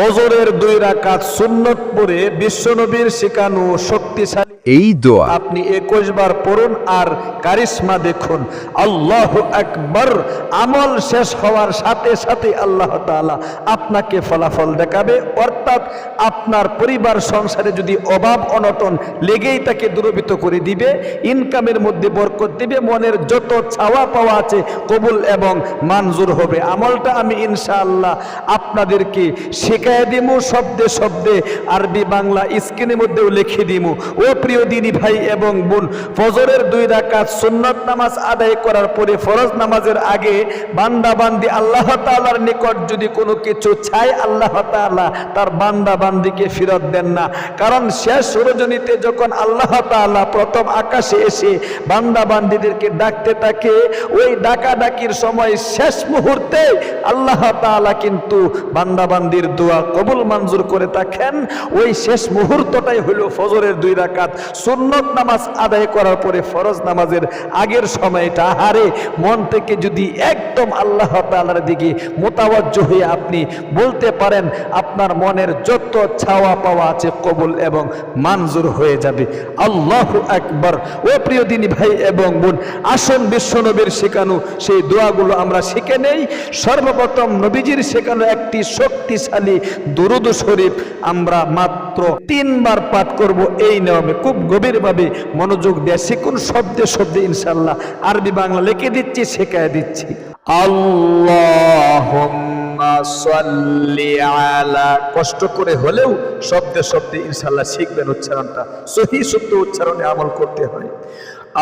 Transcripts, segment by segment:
ফজরের দুই রাকাত সুন্নত পরে বিশ্বনবীর শেখানো শক্তিশালী এই দোয়া। আপনি একুশ বার পড়ুন আর কারিশমা দেখুন। আল্লাহ একবার আমল শেষ হওয়ার সাথে সাথে আল্লাহ তাআলা আপনাকে ফলাফল দেখাবে। অর্থাৎ আপনার পরিবার সংসারে যদি অভাব অনটন লেগেই তাকে দূরবিত করে দিবে, ইনকামের মধ্যে বরকত দিবে, মনের যত ছাওয়া পাওয়া আছে কবুল এবং মানজুর হবে। আমলটা আমি ইনশাআল্লাহ আপনাদেরকে শেখায় দিব শব্দে শব্দে আরবি বাংলা স্ক্রিনের মধ্যেও লিখে দিমু। ও প্রিয় দিনী ভাই এবং বোন, ফজরের দুই রাকাত সুন্নত নামাজ আদায় করার পরে ফরজ নামাজের আগে বান্দা বান্দি আল্লাহ তাআলার নিকট যদি কোনো কিছু চায়, আল্লাহ তাআলা তার বান্দা বান্দিকে ফেরত দেন না। কারণ শেষ রজনীতে যখন আল্লাহ তাআলা প্রথম আকাশে এসে বান্দা বান্দিদেরকে ডাকতে থাকে, ওই ডাকা ডাকির সময় শেষ মুহূর্তে আল্লাহ তাআলা কিন্তু বান্দা বান্দির দোয়া কবুল মঞ্জুর করে থাকেন। ওই শেষ মুহূর্তটাই হলো ফজরের দুই রাকাত সুন্নত নামাজ আদায় করার পরে ফরজ নামাজের আগের সময়টা হারে মন থেকে যদি একদম আল্লাহ তাআলার দিকে মোতাবজ্জ হয়ে আপনি বলতে পারেন, আপনার মনের যত ছাওয়া পাওয়া আছে কবুল এবং মঞ্জুর হয়ে যাবে। আল্লাহ আকবর। ও প্রিয় দিনী ভাই এবং বোন, আসন বিশ্বনবীর শেখানো সেই দোয়াগুলো আমরা শিখে নেই। সর্বপ্রথম নবীজির শেখানো একটি শক্তিশালী দুরুদ শরীফ আমরা মাত্র তিনবার পাঠ করব এই নিয়মে। খুব গভীরভাবে মনোযোগ দেয় শিখুন শব্দে শব্দে ইনশাল্লাহ আরবি বাংলা লিখে দিচ্ছি শেখায় দিচ্ছি। কষ্ট করে হলেও শব্দে শব্দে ইনশাল্লাহ শিখবেন উচ্চারণটা। সহি শুদ্ধ উচ্চারণে আমল করতে হয়।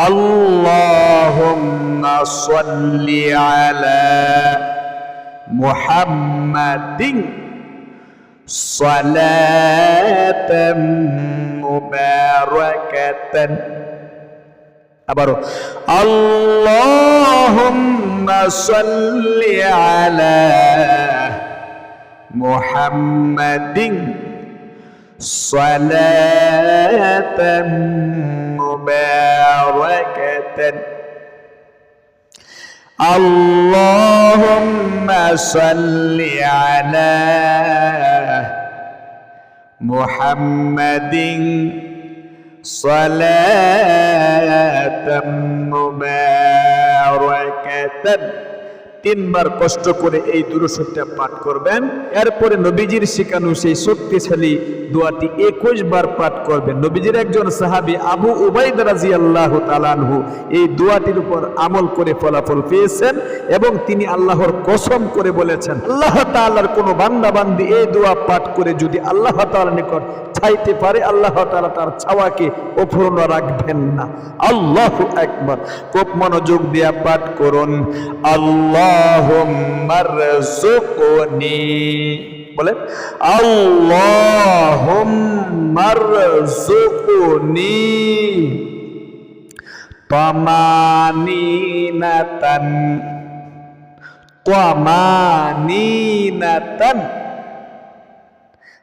আল্লাহুম্মা সাল্লি আলা মুহাম্মাদিন। সালাতাম মুবারাকাতান আবারও আল্লাহুম্মা সাল্লি আলা মুহাম্মাদিন সালাতাম মুবারাকাতান اللهم صل على محمد صلاة مباركة তিনবার কষ্ট করে এই দুরুসুরটা পাঠ করবেন। এরপরে নবীজির শিখানো সেই শক্তিশালী দোয়াটি একুশ বার পাঠ করবেন। নবীজির একজন সাহাবী আবু উবাইদ রাজি আল্লাহ তালানহু এই দোয়াটির উপর আমল করে ফলাফল পেয়েছেন এবং তিনি আল্লাহর কসম করে বলেছেন, আল্লাহ তাআলার কোনো বান্দা বান্দি এই দোয়া পাঠ করে যদি আল্লাহ তাআলার নিকট চাইতে পারে, আল্লাহ তাআলা তার ছাওয়াকে অপূর্ণ রাখবেন না। আল্লাহ একবার কোপ মনোযোগ দিয়া পাঠ করুন। আল্লাহুম্মারযুকনি বলেন আল্লাহুম্মারযুকনি তামানিনাতান তামানিনাতান।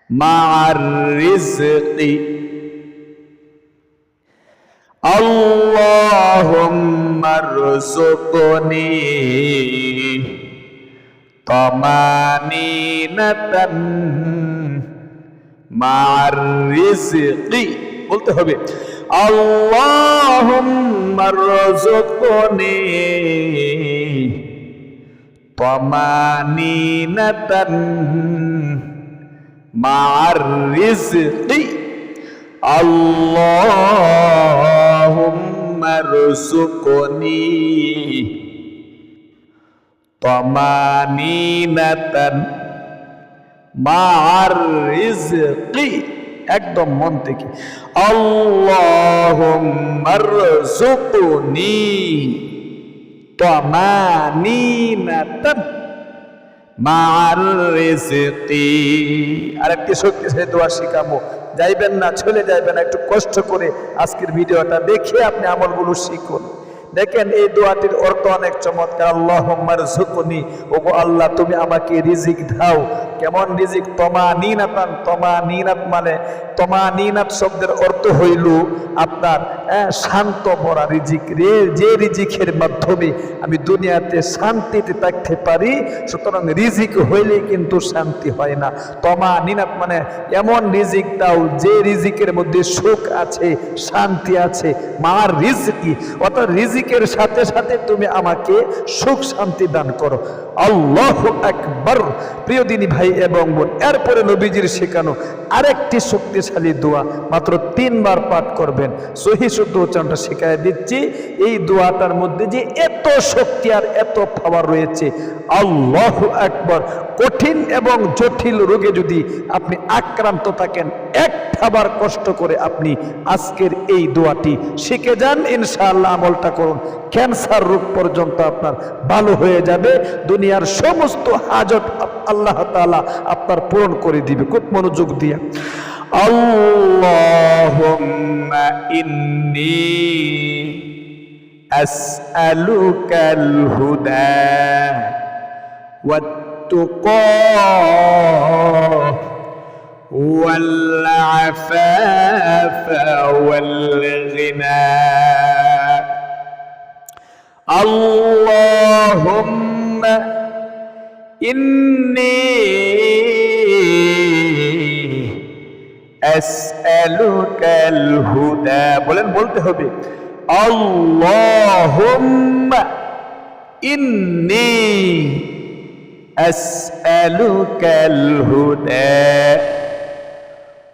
মা'আর রিজকি اللهم ارزقني طمانينة مع الرزق বলতে হবে اللهم ارزقني طمانينة مع الرزق اللهم ارزقني طمانينة مع الرزق একদম মন থেকে اللهم ارزقني আরেকটি শক্তিশালী দোয়া শিখাবো। যাইবেন না, চলে যাইবেন একটু কষ্ট করে আজকের ভিডিওটা দেখে আপনি আমলগুলো শিখুন। দেখেন, এই দোয়াটির অর্থ অনেক চমৎকার। আল্লাহ হুম্মার ঝুকুনি আল্লাহ, তুমি আমাকে রিজিক দাও। কেমন রিজিক? তমা নিনাতান, তমা নিনাত মানে তমা নিনাত শব্দের অর্থ হইল আপনার শান্ত পড়া রিজিক। রে, যে রিজিকের মাধ্যমে আমি দুনিয়াতে শান্তিতে থাকতে পারি, সুতরাং রিজিক হইলে কিন্তু শান্তি হয় না। তমা নিনাত মানে এমন রিজিক দাও যে রিজিকের মধ্যে সুখ আছে, শান্তি আছে, মার রিজিকি। অর্থাৎ রিজিকের সাথে সাথে তুমি আমাকে সুখ শান্তি দান করো। আল্লাহ একবার প্রিয় দিনী ভাই এবং বোন, এরপরে নবীজির শেখানো আরেকটি শক্তিশালী দোয়া মাত্র তিনবার পাঠ করবেন। সহি শুদ্ধ উচ্চারণটা শেখায় দিচ্ছি। এই দোয়াটার মধ্যে যে এত শক্তি আর এত পাওয়ার রয়েছে, আল্লাহ একবার কঠিন এবং জটিল রোগে যদি আপনি আক্রান্ত থাকেন একটাবার কষ্ট করে আপনি আজকের এই দোয়াটি শিখে যান ইনশাআল্লাহ আমলটা করুন ক্যান্সার রোগ পর্যন্ত আপনার ভালো হয়ে যাবে দুনিয়ার সমস্ত হাজত আপ- আল্লাহ তাআলা আপনার পূরণ করে দিবে খুব মনোযোগ দিয়ে আল্লাহুম্মা ইন্নী আসআলুকাল হুদা والتقى والعفاف والغنى اللهم إني أسألك الهدى বলেন বলতে হবে اللهم إني أسألك الهدى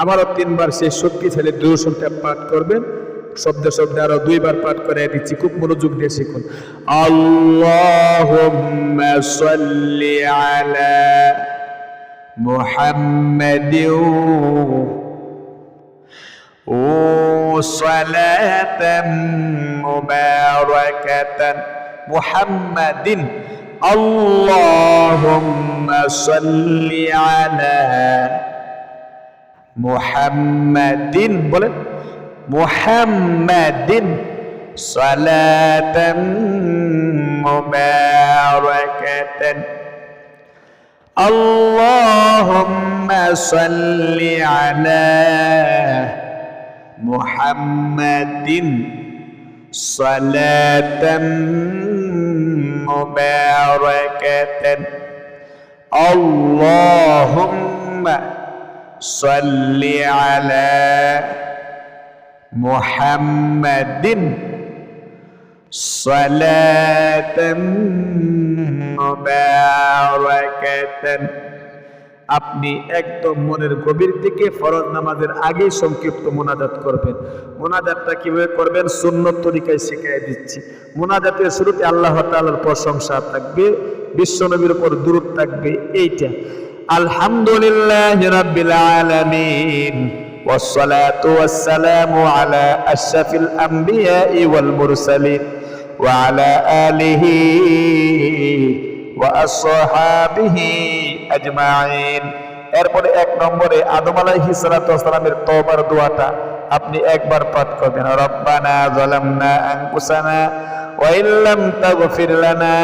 আবারও তিনবার সে শক্তি ছেলে দূর পাঠ করবেন। শব্দ শব্দ আরও দুইবার পাঠ করে দিচ্ছি। খুব মনোযোগ দিয়ে শিখুন। আল্লাহুম্মা ও সালাতাম মুবারাকাতান মুহাম্মাদিন। আল্লাহ اللهم صل على محمد. بولن. محمد صلاة مباركة. اللهم صل على محمد. صلاة مباركة. اللهم صل على محمد. صلاة مباركة. আপনি একদম মনের গভীর থেকে ফরজ নামাজের আগে সংক্ষিপ্ত মোনাজাত করবেন মোনাজাতটা কিভাবে করবেন সুন্নত তরিকায় শিখিয়ে দিচ্ছি মোনাজাতের শুরুতে আল্লাহ তাআলার প্রশংসা থাকবে বিশ্বনবীর উপর দূরত থাকবে এইটা আলহামদুলিল্লাহ রাব্বিল আলামিন والصلاة والسلام على أشرف الأنبياء والمرسلين وعلى آله ওয়াসহাবিহি এরপরে এক নম্বরে আদম আলাইহি সালাতামের তবার দোয়াটা আপনি একবার পাঠ করবেন। রব্বানা জলামনা আনফুসানা ওয়া ইল্লাম তাগফির লানা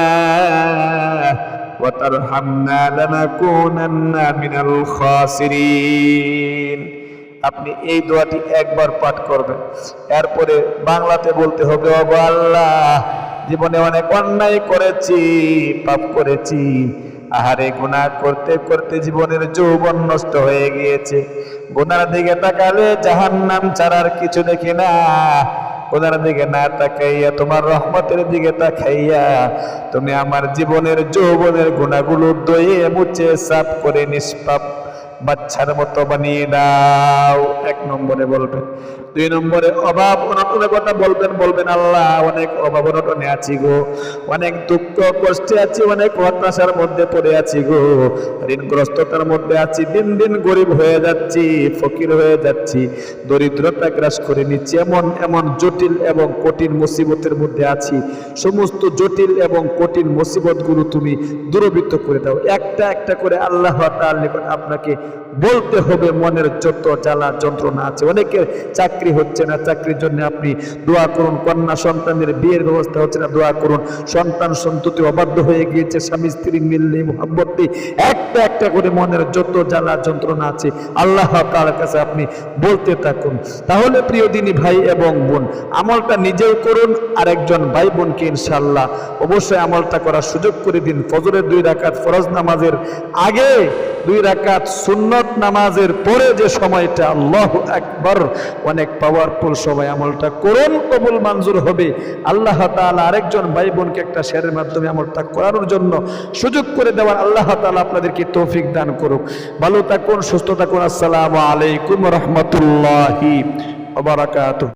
ওয়া তারহামনা লানাকুনান্না মিনাল খাসিরিন। আপনি এই দোয়াটি একবার পাঠ করবেন। এরপরে বাংলাতে বলতে হবে ও আল্লাহ জীবনে অনেক অন্যায় করেছি, পাপ করেছি। আহারে গুণা করতে করতে জীবনের যৌবন নষ্ট হয়ে গিয়েছে। গুনার দিকে তাকালে জাহান্নাম ছাড়ার কিছু দেখি না। গুনার দিকে না তাকাইয়া তোমার রহমতের দিকে তাকাইয়া তুমি আমার জীবনের যৌবনের গুণাগুলো দয়ে মুছে সাফ করে নিষ্পাপ বাচ্চার মতো বানিয়ে দাও। এক নম্বরে বলবেন। দুই নম্বরে অভাব অনটনের কথা বলবেন বলবেন, আল্লাহ, অনেক অভাব অনটনে আছি গো। অনেক দুঃখ কষ্টে আছি, অনেক হতাশার মধ্যে পড়ে আছি গো। ঋণগ্রস্ততার মধ্যে আছি, দিন দিন গরিব হয়ে যাচ্ছি, ফকির হয়ে যাচ্ছি। দরিদ্রতা গ্রাস করে নিচ্ছি, এমন এমন জটিল এবং কঠিন মুসিবতের মধ্যে আছি। সমস্ত জটিল এবং কঠিন মুসিবতগুলো তুমি দূরবৃত্ত করে দাও। একটা একটা করে আল্লাহ নিকট আপনাকে Uh, বলতে হবে, মনের যত জ্বালা যন্ত্রণা আছে অনেকের চাকরি হচ্ছে না, চাকরির জন্য আপনি দোয়া করুন, কন্যা সন্তানের বিয়ের ব্যবস্থা হচ্ছে না, দোয়া করুন সন্তান সন্ততি অবাধ্য হয়ে গিয়েছে, স্বামী, স্ত্রী মিললে মোহাম্মত। একটা একটা করে মনের যত জ্বালা যন্ত্রণা আছে, আল্লাহ তার কাছে আপনি বলতে থাকুন তাহলে প্রিয় দিনী ভাই এবং বোন, আমলটা নিজেও করুন আর একজন ভাই বোনকে ইনশাল্লাহ অবশ্যই আমলটা করার সুযোগ করে দিন ফজরের দুই রাকাত ফরজ নামাজের আগে দুই রাকাত সুন্নত নামাজের পরে যে সময়টা আল্লাহ একবার অনেক পাওয়ারফুল সময়। আমলটা করুন, কবুল, মঞ্জুর হবে। আল্লাহ তালা আরেকজন ভাই বোনকে একটা শেয়ারের মাধ্যমে আমলটা করানোর জন্য সুযোগ করে দেওয়ার আল্লাহ তালা আপনাদেরকে তৌফিক দান করুক। ভালো থাকুন, সুস্থ থাকুন। আসসালামু আলাইকুম রহমতুল্লাহি